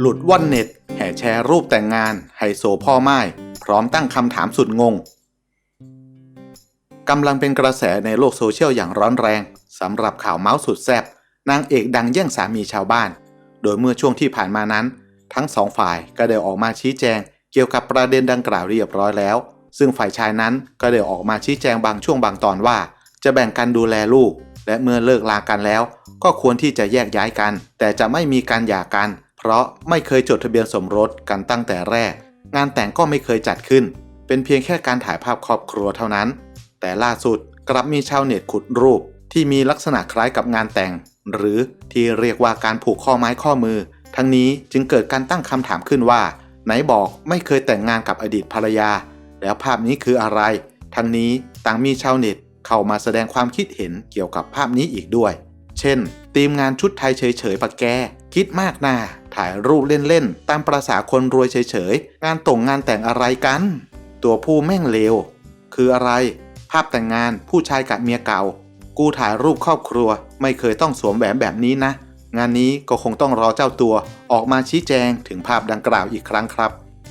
หลุดว่อนเน็ต แห่แชร์รูปแต่งงานไฮโซพ่อไม้พร้อมตั้งคำถามสุดงงกำลังเป็นกระแสในโลกโซเชียลอย่างร้อนแรงสำหรับข่าวเมาส์สุดแซ่บนางเอกดังแย่งสามีชาวบ้าน โดยเมื่อช่วงที่ผ่านมานั้น ทั้งสองฝ่ายก็ได้ออกมาชี้แจง เกี่ยวกับประเด็นดังกล่าวเรียบร้อยแล้ว ซึ่งฝ่ายชายนั้นก็ได้ออกมาชี้แจงบางช่วงบางตอนว่า จะแบ่งกันดูแลลูก และเมื่อเลิกลากันแล้ว ก็ควรที่จะแยกย้ายกัน แต่จะไม่มีการหย่ากัน เพราะไม่เคยจดทะเบียนสมรสกันตั้งแต่แรก งานแต่งก็ไม่เคยจัดขึ้น เป็นเพียงแค่การถ่ายภาพครอบครัวเท่านั้น แต่ล่าสุดกลับมีชาวเน็ตขุดรูป ที่มีลักษณะคล้ายกับงานแต่ง หรือที่เรียกว่าการผูกข้อไม้ข้อมือ ทั้งนี้จึงเกิดการตั้งคำถามขึ้นว่า ไหนบอกไม่เคยแต่งงานกับอดีตภรรยา แล้วภาพนี้คืออะไร ทั้งนี้ต่างมีชาวเน็ตเข้ามาแสดงความคิดเห็นเกี่ยวกับภาพนี้อีกด้วย เช่น ทีมงานชุดไทยเฉยๆปะแก คิดมากนา ถ่ายรูปเล่นๆ ตามประษาคนรวยเฉยๆ งานต่งงานแต่งอะไรกัน ตัวผู้แม่งเลว คืออะไร ภาพแต่งงานผู้ชายกับเมียเก่า กูถ่ายรูปครอบครัว ไม่เคยต้องสวมแหวนแบบนี้นะ งานนี้ก็คงต้องรอเจ้าตัวออกมาชี้แจงถึงภาพดังกล่าวอีกครั้งครับ